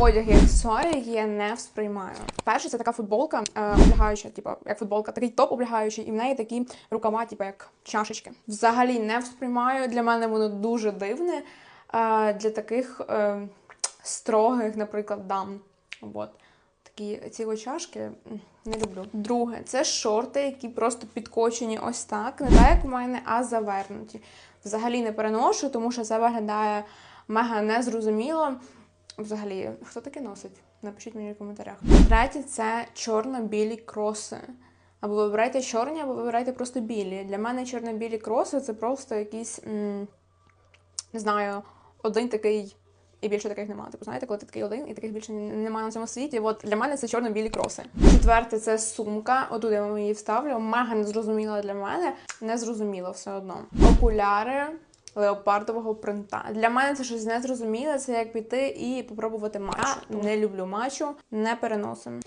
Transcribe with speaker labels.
Speaker 1: одяг і аксесуари, які я не сприймаю. Перше, це така футболка, е, облягаюча, типу, як футболка, такий топ облягаючий, і в неї такі рукава, типу, як чашечки. Взагалі не сприймаю. Для мене воно дуже дивне. Е, для таких е, строгих, наприклад, дам. От. Такі ці чашки не люблю. Друге, це шорти, які просто підкочені ось так, не так, як в мене, а завернуті. Взагалі не переношу, тому що це виглядає мега незрозуміло. Взагалі, хто таке носить? Напишіть мені в коментарях. Третє це чорно-білі кроси. Або вибирайте чорні, або вибирайте просто білі. Для мене чорно-білі кроси це просто якісь, м, не знаю, один такий. І більше таких немає. Типу, знаєте, коли ти такий один і таких більше немає на цьому світі. От для мене це чорно-білі кроси. Четверте це сумка. Отут я вам її вставлю. Мега незрозуміла для мене. Незрозуміло все одно. Окуляри леопардового принта. Для мене це щось незрозуміле. Це як піти і попробувати мачу. Я не люблю мачу, не переносим.